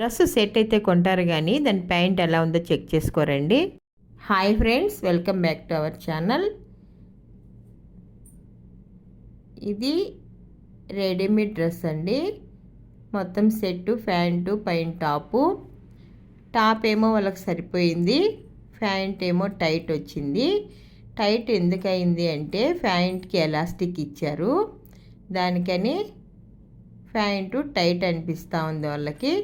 Dress set అయితే కొంటారు కానీ దాని ప్యాంట్ ఎలా ఉందో check చేసుకోరండి. Hi friends welcome back to our channel ఇది రెడీమేడ్ డ్రెస్ అండి. మొత్తం సెట్టు ప్యాంటు పైన టాపు. టాప్ ఏమో వాళ్ళకి సరిపోయింది. ప్యాంట్ ఏమో టైట్ వచ్చింది. టైట్ ఎందుకయింది అంటే ప్యాంట్కి ఎలాస్టిక్ ఇచ్చారు. దానికని ప్యాంటు టైట్ అనిపిస్తూ ఉంది వాళ్ళకి.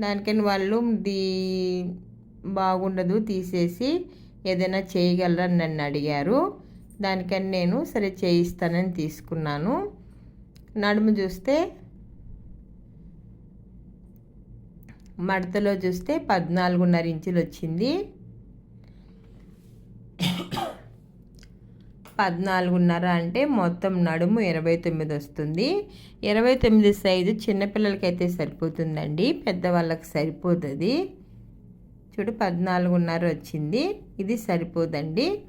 దానికని వాళ్ళు దీ బాగుండదు తీసేసి ఏదైనా చేయగలరా నన్ను అడిగారు. దానికని నేను సరే చేయిస్తానని తీసుకున్నాను. నడుము చూస్తే మడతలో చూస్తే పద్నాలుగున్నర ఇంచులు వచ్చింది. పద్నాలుగున్నర అంటే మొత్తం నడుము ఇరవై తొమ్మిది వస్తుంది. ఇరవై తొమ్మిది సైజు చిన్నపిల్లలకైతే సరిపోతుందండి. పెద్దవాళ్ళకి సరిపోతుంది. చూడు పద్నాలుగున్నర వచ్చింది. ఇది సరిపోదండి.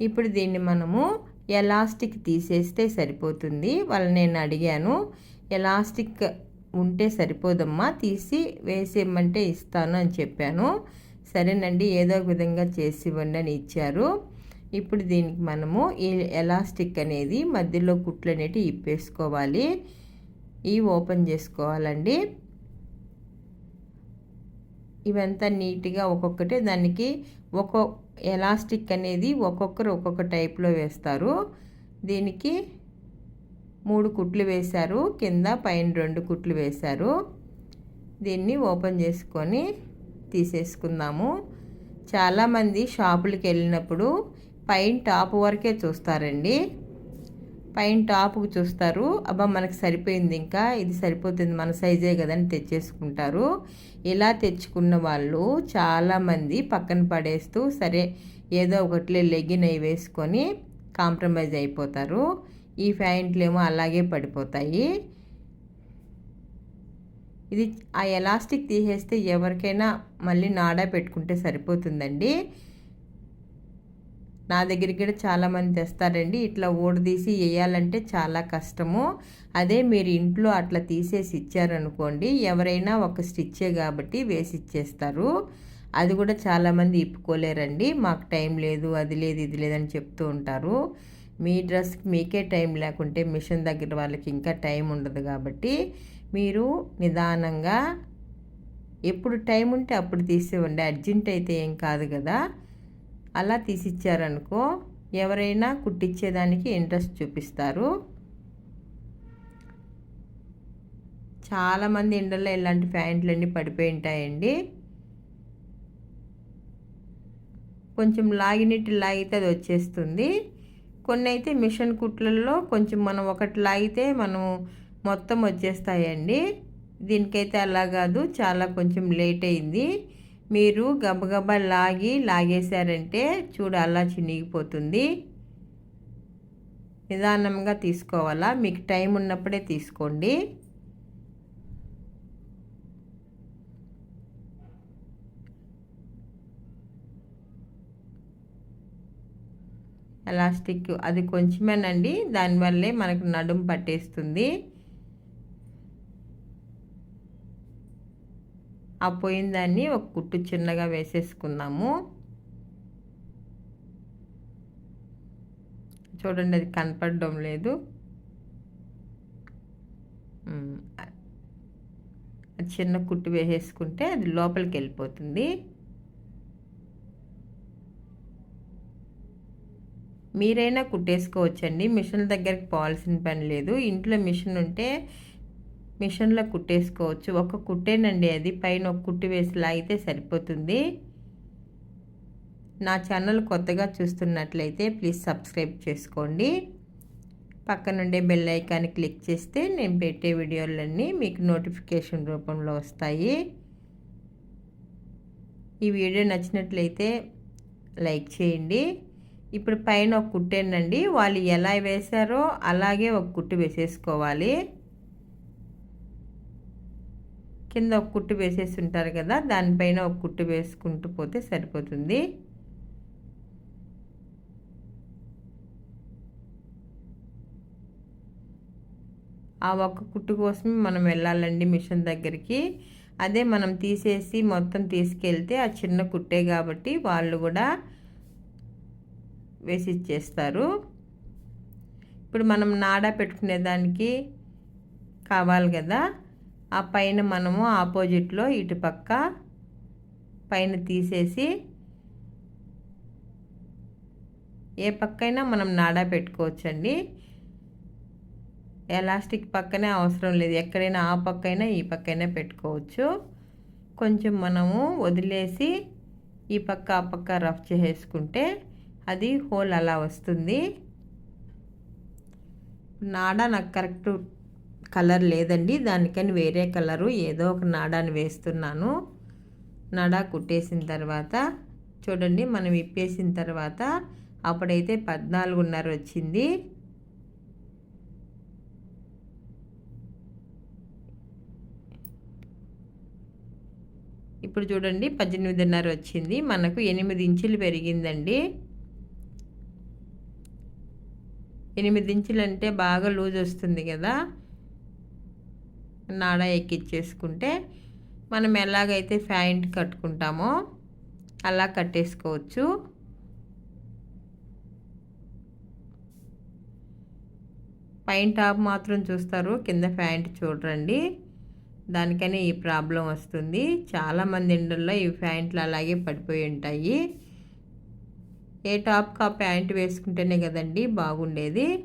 ఇప్పుడు దీన్ని మనము ఎలాస్టిక్ తీసేస్తే సరిపోతుంది. వాళ్ళని నేను అడిగాను. ఎలాస్టిక్ ఉంటే సరిపోదమ్మా? తీసి వేసేయమంటే ఇస్తాను అని చెప్పాను. సరేనండి. ఏదో ఒక విధంగా చేసి ఇవ్వండి అని ఇచ్చారు. ఇప్పుడు దీనికి మనము ఈ ఎలాస్టిక్ అనేది మధ్యలో కుట్లు అనేటివి ఇప్పేసుకోవాలి. ఈ ఓపెన్ చేసుకోవాలండి. ఇవంతా నీట్గా ఒక్కొక్కటి దానికి ఒక్కొక్క ఎలాస్టిక్ అనేది ఒక్కొక్కరు ఒక్కొక్క టైప్లో వేస్తారు. దీనికి మూడు కుట్లు వేశారు. కింద పైన రెండు కుట్లు వేశారు. దీన్ని ఓపెన్ చేసుకొని తీసేసుకుందాము. చాలామంది షాపులకి వెళ్ళినప్పుడు పైన టాప్ వరకే చూస్తారండి. పైన టాప్కి చూస్తారు. అబ్బా మనకు సరిపోయింది ఇంకా. ఇది సరిపోతుంది. మన సైజే కదని తెచ్చేసుకుంటారు. ఇలా తెచ్చుకున్న వాళ్ళు చాలామంది పక్కన పడేస్తూ సరే ఏదో ఒకటి లెగ్గిన్ అవి వేసుకొని కాంప్రమైజ్ అయిపోతారు. ఈ ప్యాంట్లు ఏమో అలాగే పడిపోతాయి. ఇది ఆ ఎలాస్టిక్ తీసేస్తే ఎవరికైనా మళ్ళీ నాడా పెట్టుకుంటే సరిపోతుందండి. నా దగ్గరికి కూడా చాలామంది తెస్తారండి. ఇట్లా ఓడదీసి వేయాలంటే చాలా కష్టము. అదే మీరు ఇంట్లో అట్లా తీసేసి ఇచ్చారనుకోండి ఎవరైనా ఒక స్టిచ్చే కాబట్టి వేసి ఇచ్చేస్తారు. అది కూడా చాలామంది ఇప్పుకోలేరండి. మాకు టైం లేదు అది లేదు ఇది లేదని చెప్తూ ఉంటారు. మీ డ్రెస్కి మీకే టైం లేకుంటే మిషన్ దగ్గర వాళ్ళకి ఇంకా టైం ఉండదు కాబట్టి మీరు నిదానంగా ఎప్పుడు టైం ఉంటే అప్పుడు తీసేవ్వండి. అర్జెంట్ అయితే ఏం కాదు కదా. అలా తీసిచ్చారనుకో ఎవరైనా కుట్టించేదానికి ఇంట్రెస్ట్ చూపిస్తారు. చాలామంది ఇండల్లో ఇలాంటి ప్యాంట్లు అన్నీ పడిపోయి ఉంటాయండి. కొంచెం లాగినట్టు లాగితే అది వచ్చేస్తుంది. కొన్ని అయితే మిషన్ కుట్లలో కొంచెం మనం ఒకటి లాగితే మనం మొత్తం వచ్చేస్తాయండి. దీనికైతే అలా కాదు చాలా కొంచెం లేట్ అయింది. మీరు గబగబా లాగి లాగేశారంటే చూడు అలా చినిగిపోతుంది. నిదానంగా తీసుకోవాలా? మీకు టైం ఉన్నప్పుడే తీసుకోండి. ఎలాస్టిక్ అది కొంచెమేనండి దానివల్లే మనకు నడుం పట్టేస్తుంది. ఆ పోయిన దాన్ని ఒక కుట్టు చిన్నగా వేసేసుకుందాము. చూడండి అది కనపడడం లేదు. చిన్న కుట్టు వేసేసుకుంటే అది లోపలికి వెళ్ళిపోతుంది. మీరైనా కుట్టేసుకోవచ్చండి. మిషన్ దగ్గరికి పోవాల్సిన పని లేదు. ఇంట్లో మిషన్ ఉంటే మిషన్లో కుట్టేసుకోవచ్చు. ఒక కుట్టేనండి అది. పైన ఒక కుట్టు వేసి లాగితే సరిపోతుంది. నా ఛానల్ కొత్తగా చూస్తున్నట్లయితే ప్లీజ్ సబ్స్క్రైబ్ చేసుకోండి. పక్కనుండే బెల్ ఐకాన్ క్లిక్ చేస్తే నేను పెట్టే వీడియోలన్నీ మీకు నోటిఫికేషన్ రూపంలో వస్తాయి. ఈ వీడియో నచ్చినట్లయితే లైక్ చేయండి. ఇప్పుడు పైన ఒక కుట్టేనండి. వాళ్ళు ఎలా వేశారో అలాగే ఒక కుట్టు వేసేసుకోవాలి. కింద ఒక కుట్టు వేసేసి ఉంటారు కదా దానిపైన ఒక కుట్టు వేసుకుంటూ పోతే సరిపోతుంది. ఆ ఒక్క కుట్టు కోసమే మనం వెళ్ళాలండి మిషన్ దగ్గరికి. అదే మనం తీసేసి మొత్తం తీసుకెళ్తే ఆ చిన్న కుట్టే కాబట్టి వాళ్ళు కూడా వేసి ఇచ్చేస్తారు. ఇప్పుడు మనం నాడా పెట్టుకునే దానికి కావాలి కదా ఆ పైన మనము ఆపోజిట్లో ఇటుపక్క పైన తీసేసి ఏ పక్కైనా మనం నాడా పెట్టుకోవచ్చండి. ఎలాస్టిక్ పక్కనే అవసరం లేదు. ఎక్కడైనా ఆ పక్కైనా ఈ పక్కైనా పెట్టుకోవచ్చు. కొంచెం మనము వదిలేసి ఈ పక్క ఆ పక్క రఫ్ చేసుకుంటే అది హోల్ అలా వస్తుంది. నాడా నాకు కరెక్ట్ కలర్ లేదండి. దానికని వేరే కలరు ఏదో ఒక నాడాని వేస్తున్నాను. నాడా కుట్టేసిన తర్వాత చూడండి మనం ఇప్పేసిన తర్వాత అప్పుడైతే పద్నాలుగున్నర వచ్చింది. ఇప్పుడు చూడండి పద్దెనిమిదిన్నర వచ్చింది. మనకు ఎనిమిది ఇంచులు పెరిగిందండి. ఎనిమిది ఇంచులు అంటే బాగా లూజ్ వస్తుంది కదా. నాడ ఎక్కిచ్చేసుకుంటే మనం ఎలాగైతే ఫ్యాంట్ కట్టుకుంటామో అలా కట్టేసుకోవచ్చు. పైన టాప్ మాత్రం చూస్తారు కింద ప్యాంట్ చూడరండి దానికనే ఈ ప్రాబ్లం వస్తుంది. చాలామంది ఇండల్లో ఈ ప్యాంట్లు అలాగే పడిపోయి ఉంటాయి. ఏ టాప్కి ఆ ప్యాంట్ వేసుకుంటేనే కదండి బాగుండేది.